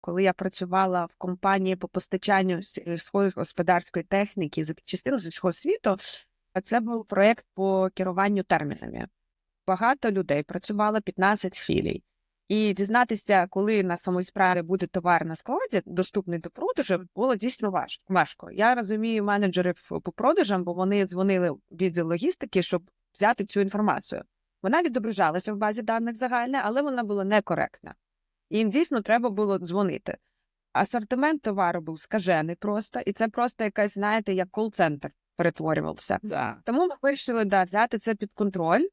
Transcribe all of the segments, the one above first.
Коли я працювала в компанії по постачанню сільськогосподарської техніки запчастин сільськосвіту, це був проєкт по керуванню термінами. Багато людей працювало 15 філій. І дізнатися, коли на самій справі буде товар на складі, доступний до продажу, було дійсно важко. Я розумію менеджерів по продажам, бо вони дзвонили в відділ логістики, щоб взяти цю інформацію. Вона відображалася в базі даних загальне, але вона була некоректна. Їм дійсно треба було дзвонити. Асортимент товару був скажений просто, і це просто якась, знаєте, як кол-центр перетворювався. Да. Тому ми вирішили да, взяти це під контроль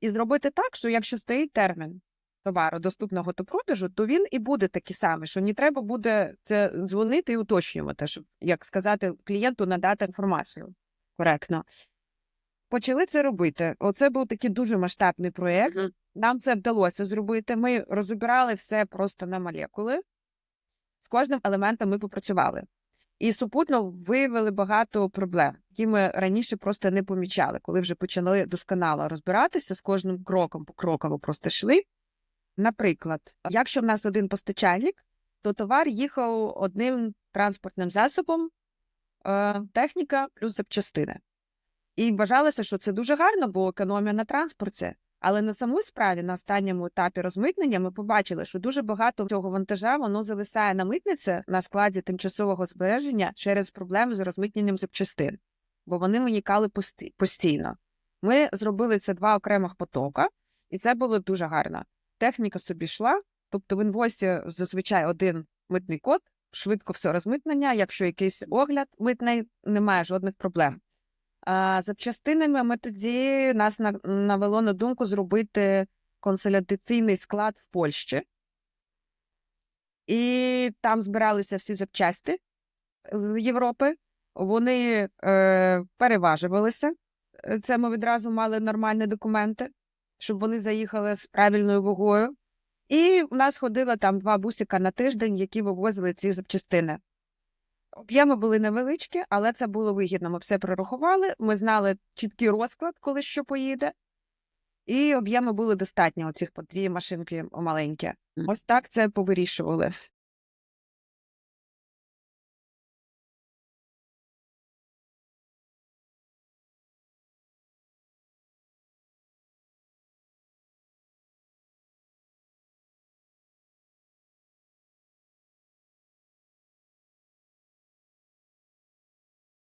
і зробити так, що якщо стоїть термін товару доступного до продажу, то він і буде такий самий, що не треба буде це дзвонити і уточнювати, щоб, як сказати, клієнту надати інформацію коректно. Почали це робити. Оце був такий дуже масштабний проєкт. Нам це вдалося зробити. Ми розібрали все просто на молекули. З кожним елементом ми попрацювали. І супутно виявили багато проблем, які ми раніше просто не помічали, коли вже почали досконало розбиратися з кожним кроком по кроково просто йшли. Наприклад, якщо в нас один постачальник, то товар їхав одним транспортним засобом, е, техніка плюс запчастини. І вважалося, що це дуже гарно, бо економія на транспорті. Але на самій справі, на останньому етапі розмитнення, ми побачили, що дуже багато цього вантажа воно зависає на митниці на складі тимчасового збереження через проблеми з розмитненням запчастин, бо вони виникали постійно. Ми зробили це два окремих потока, і це було дуже гарно. Техніка собі йшла, тобто в інвойсі зазвичай один митний код, швидко все розмитнення. Якщо якийсь огляд митний, немає жодних проблем. А запчастинами ми тоді нас навело на думку зробити консолідаційний склад в Польщі. І там збиралися всі запчасти з Європи. Вони е, переважувалися. Е, Це ми відразу мали нормальні документи, щоб вони заїхали з правильною вагою. І в нас ходило там два бусика на тиждень, які вивозили ці запчастини. Об'єми були невеличкі, але це було вигідно. Ми все прорахували. Ми знали чіткий розклад, коли що поїде, і об'єми були достатні. Оцих по дві машинки маленькі. Ось так це повирішували.